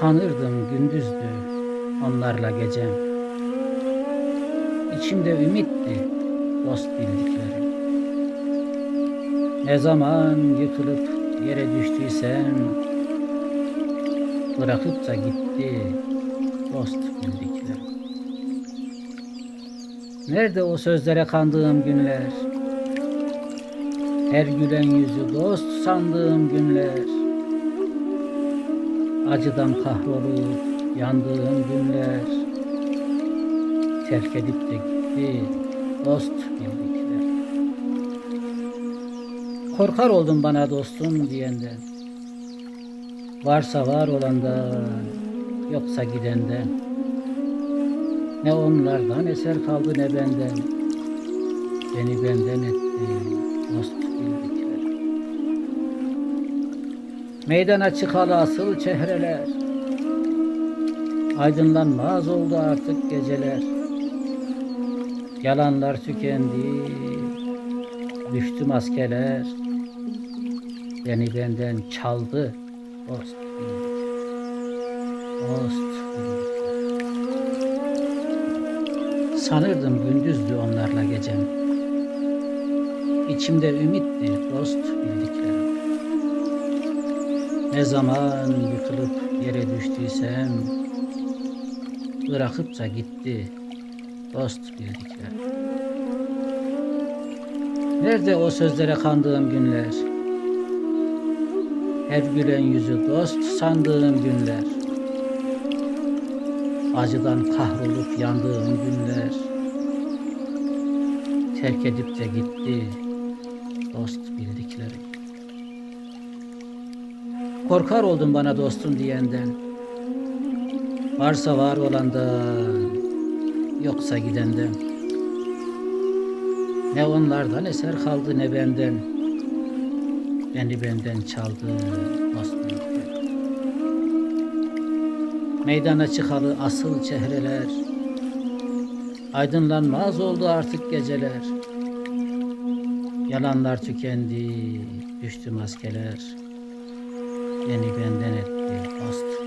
Sanırdım gündüzdü onlarla gecem. İçimde ümitti dost bildiklerim. Ne zaman yıkılıp yere düştüysem bırakıp da gitti dost bildiklerim. Nerede o sözlere kandığım günler? Her gülen yüzü dost sandığım günler. Acıdan kahrolup yandığım günler. Terk edip de gitti dost bildikler. Korkar oldum bana dostum diyenden. Varsa var olandan, yoksa gidenden. Ne onlardan eser kaldı ne benden. Beni benden etti dost bildikler. Meydana çıkalı asıl çehreler. Aydınlanmaz oldu artık geceler. Yalanlar tükendi, düştü maskeler. Beni benden çaldı dost bildikler. Dost bildikler. Sanırdım gündüzdü onlarla gecem. İçimde ümitti dost bildiklerim. Ne zaman yıkılıp yere düştüysem bırakıp da gitti dost bildiklerim. Nerede o sözlere kandığım günler? Her gülen yüzü dost sandığım günler. Acıdan kahrolup yandığım günler Terk edip de gitti dost bildiklerim Korkar oldum bana dostum diyenden. Varsa var olandan Yoksa gidenden. Ne onlardan eser kaldı ne benden. Beni benden çaldı dost bildiklerim Meydana çıkalı asıl çehreler. Aydınlanmaz oldu artık geceler. Yalanlar tükendi Düştü maskeler Beni benden etti dost bildiklerim